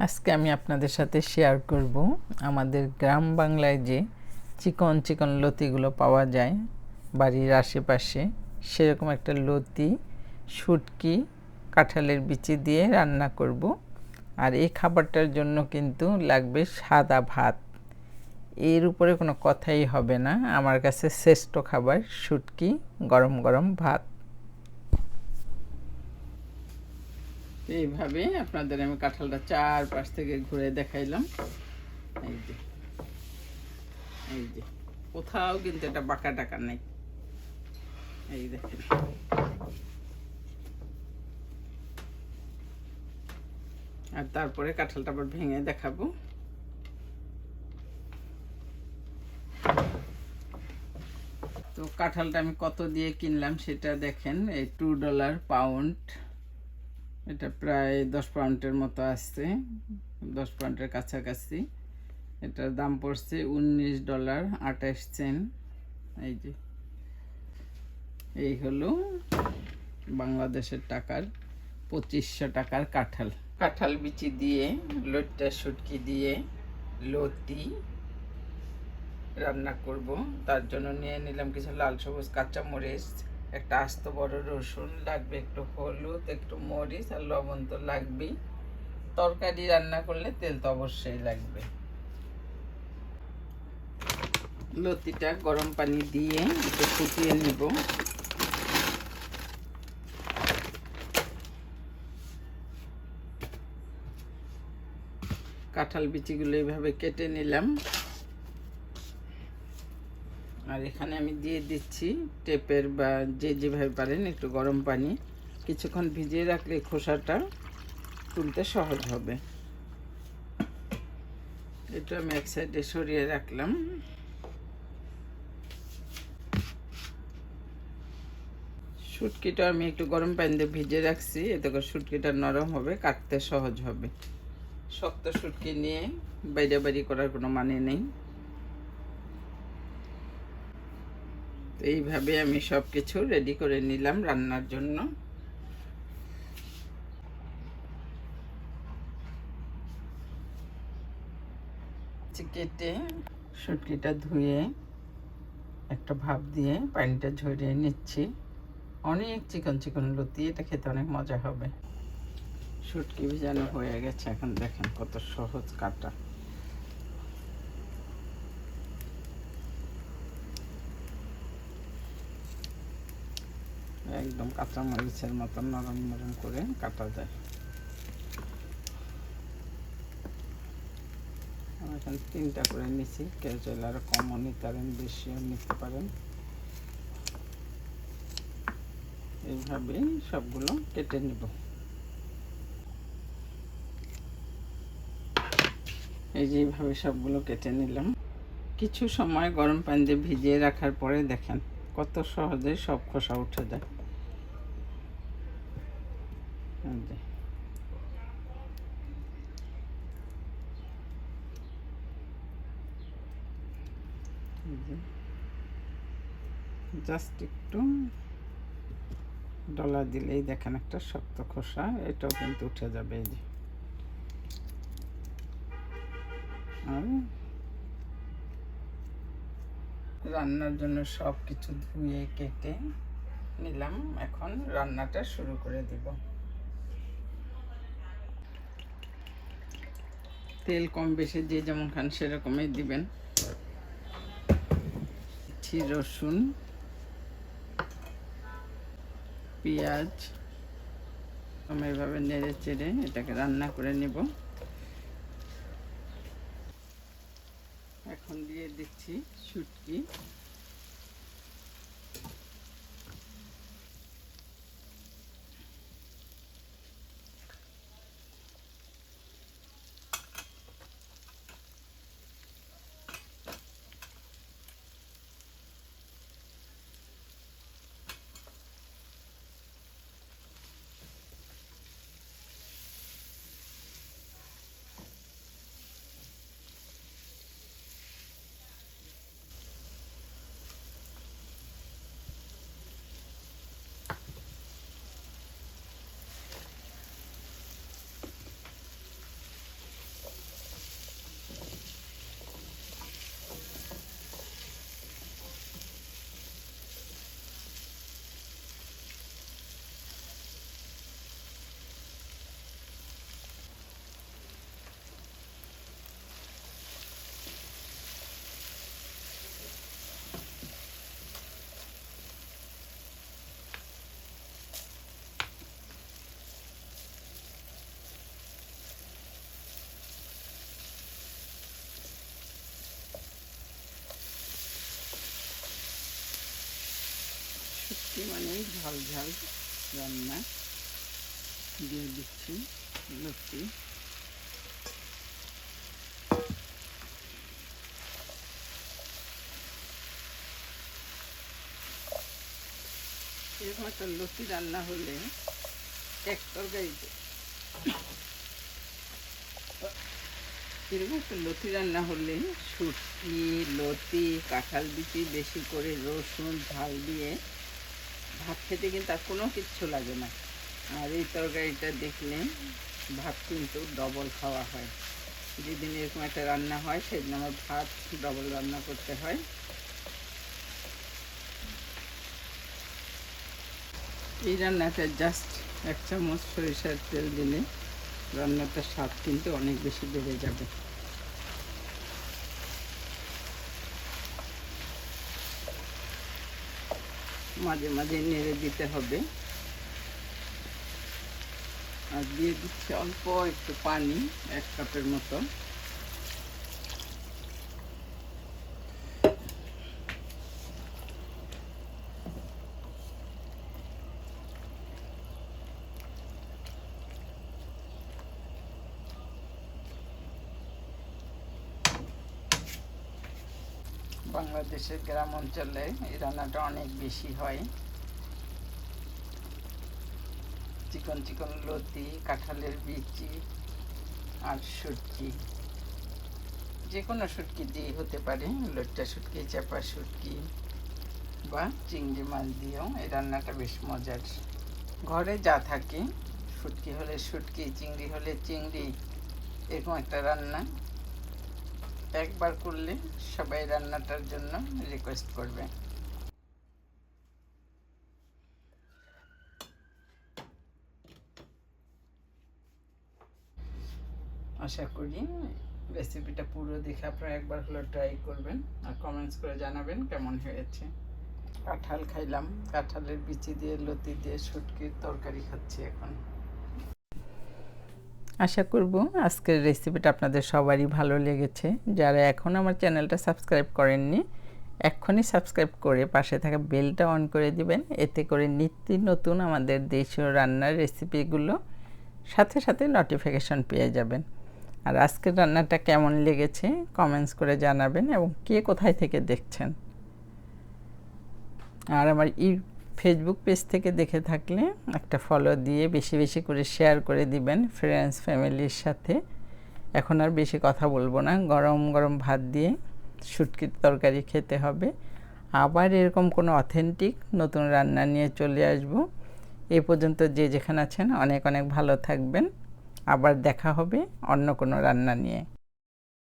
আজকে আমি আপনাদের সাথে শেয়ার করব আমাদের গ্রাম বাংলায় যে চিকন চিকন লতিগুলো পাওয়া যায় বাড়ির আশেপাশে, সেরকম একটা লতি, শুটকি, কাঁঠালের বিচি দিয়ে রান্না করব। আর এই খাবারটার জন্য কিন্তু লাগবে সাদা ভাত। এর উপরে কোনো কথাই হবে না। আমার কাছে শ্রেষ্ঠ খাবার শুটকি, গরম গরম ভাত। এইভাবে আপনাদের আমি কাঁঠালটা চারপাশ থেকে ঘুরে দেখাইলাম। এই যে এই যে, কোথাও কিন্তু এটা বাঁকা টাকা নেই। এই দেখেন। আর তারপরে কাঁঠালটা আবার ভেঙে দেখাবো। তো কাঁঠালটা আমি কত দিয়ে কিনলাম সেটা দেখেন, এই টু ডলার পাউন্ড এটা প্রায় দশ পাউন্ডের মতো আসছে, দশ পাউন্ডের কাছাকাছি। এটার দাম পড়ছে উনিশ ডলার আঠাশ সেন্ট। এই যে, এই হলো বাংলাদেশের টাকার পঁচিশশো টাকার কাঁঠাল। কাঁঠাল বিচি দিয়ে লোটটা শুটকি দিয়ে, লতি রান্না করব। তার জন্য নিয়ে নিলাম কিছু লাল সবুজ কাঁচামরিচ একটা আস্ত বড় রসুন লাগবে, একটু হলুদ, একটু মরিচ আর লবণ তো লাগবেই। তরকারি রান্না করলে তেল তো অবশ্যই লাগবে। লতিটা গরম পানি দিয়ে একটু ফুটিয়ে নিব। কাঁঠাল বিচিগুলো এইভাবে কেটে নিলাম। আর এখানে আমি দিয়ে দিচ্ছি টেপের বা যে যেভাবে পারেন একটু গরম পানি। কিছুক্ষণ ভিজিয়ে রাখলে খোসাটা তুলতে সহজ হবে। এটা আমি এক সাইডে সরিয়ে রাখলাম। শুটকিটা আমি একটু গরম পানি দিয়ে ভিজে রাখছি। এতে করে শুটকিটা নরম হবে, কাটতে সহজ হবে। শক্ত শুটকি নিয়ে বাইরে বাড়ি করার কোনো মানে নেই। তো এইভাবে আমি সব কিছু রেডি করে নিলাম রান্নার জন্য। কেটে শুটকিটা ধুয়ে একটা ভাপ দিয়ে পানিটা ঝরিয়ে নিচ্ছি। অনেক চিকন চিকন লতি, এটা খেতে অনেক মজা হবে। শুটকি ভিজানো হয়ে গেছে, এখন দেখেন কত সহজ কাটা। একদম কাঁচা মরিচের মতন, নরম নরম করে কাটা যায়। এখানে তিনটা করে নিছি, কেউ চাইলে আরও কমও নিতে পারেন, বেশিও নিতে পারেন। এইভাবে সবগুলো কেটে নিব। এই যে এইভাবে সবগুলো কেটে নিলাম। কিছু সময় গরম পানি দিয়ে ভিজিয়ে রাখার পরে দেখেন, কত সহজে সব খোসা উঠে যায়। জাস্ট একটু ডলা দিলেই দেখেন একটা শক্ত খোসা, এটাও কিন্তু উঠে যাবে এই যে। রান্নার জন্য সব কিছু ধুয়ে কেটে নিলাম, এখন রান্নাটা শুরু করে দিব। তেল কম বেশি, যে যেমন খান সেরকমই দিবেন। রসুন, পেঁয়াজ, আমি এভাবে নেড়ে চেড়ে এটাকে রান্না করে নেব। এখন দিয়ে দিচ্ছি শুটকি। রসুন ঝাল ঝাল রান্না দিয়ে দিচ্ছি লতি এরকম একটা লতি রান্না হলে এক তরকারিতে এরকম একটা লতি রান্না হলে শুটকি লতি কাঁঠাল বিচি, বেশি করে রসুন, ঝাল দিয়ে ভাত খেতে কিন্তু আর কোনো কিচ্ছু লাগে না। আর এই তরকারিটা দেখলে ভাত কিন্তু ডবল খাওয়া হয়। যেদিন এরকম একটা রান্না হয়, সেদিন আমার ভাত ডবল রান্না করতে হয়। এই রান্নাটা জাস্ট এক চামচ সরিষার তেল দিলে রান্নাটার স্বাদ কিন্তু অনেক বেশি বেড়ে যাবে। মাঝে মাঝে নেড়ে দিতে হবে। আর দিয়ে দিচ্ছি অল্প একটু পানি এক কাপের মতো। বাংলাদেশের গ্রাম অঞ্চলে এই রান্নাটা অনেক বেশি হয়। চিকন চিকন লতি, কাঁঠালের বিচি আর শুটকি। যে কোনো শুটকি দিয়ে হতে পারে, লোটটা শুটকি, চাপা শুটকি বা চিংড়ি মাছ দিয়েও এই রান্নাটা বেশ মজার। ঘরে যা থাকে, শুটকি হলে শুটকি, চিংড়ি হলে চিংড়ি, এরকম একটা রান্না। একবার করলে সবাই রান্নাটার জন্য রিকোয়েস্ট করবে। আশা করি রেসিপিটা পুরো দেখে আপনারা একবার হলো ট্রাই করবেন আর কমেন্টস করে জানাবেন কেমন হয়েছে। কাঁঠাল খাইলাম, কাঁঠালের বিচি দিয়ে, লতি দিয়ে শুটকির তরকারি খাচ্ছি এখন। আশা করব আজকের রেসিপিটা আপনাদের সবারই ভালো লেগেছে। যারা এখন আমার চ্যানেলটা সাবস্ক্রাইব করেননি, এক্ষুনি সাবস্ক্রাইব করে পাশে থাকা বেলটা অন করে দিবেন। এতে করে নিত্য নতুন আমাদের দেশীয় রান্নার রেসিপিগুলো সাথে সাথে নোটিফিকেশন পেয়ে যাবেন। আর আজকের রান্নাটা কেমন লেগেছে কমেন্টস করে জানাবেন এবং কে কোথায় থেকে দেখছেন। আর আমার ই ফেসবুক পেজ থেকে দেখে থাকলে একটা ফলো দিয়ে বেশি বেশি করে শেয়ার করে দিবেন ফ্রেন্ডস ফ্যামিলির সাথে। এখন আর বেশি কথা বলব না, গরম গরম ভাত দিয়ে শুটকির তরকারি খেতে হবে। আবার এরকম কোনো অথেন্টিক নতুন রান্না নিয়ে চলে আসব। এই পর্যন্ত যে যেখানে আছেন অনেক অনেক ভালো থাকবেন। আবার দেখা হবে অন্য কোনো রান্না নিয়ে।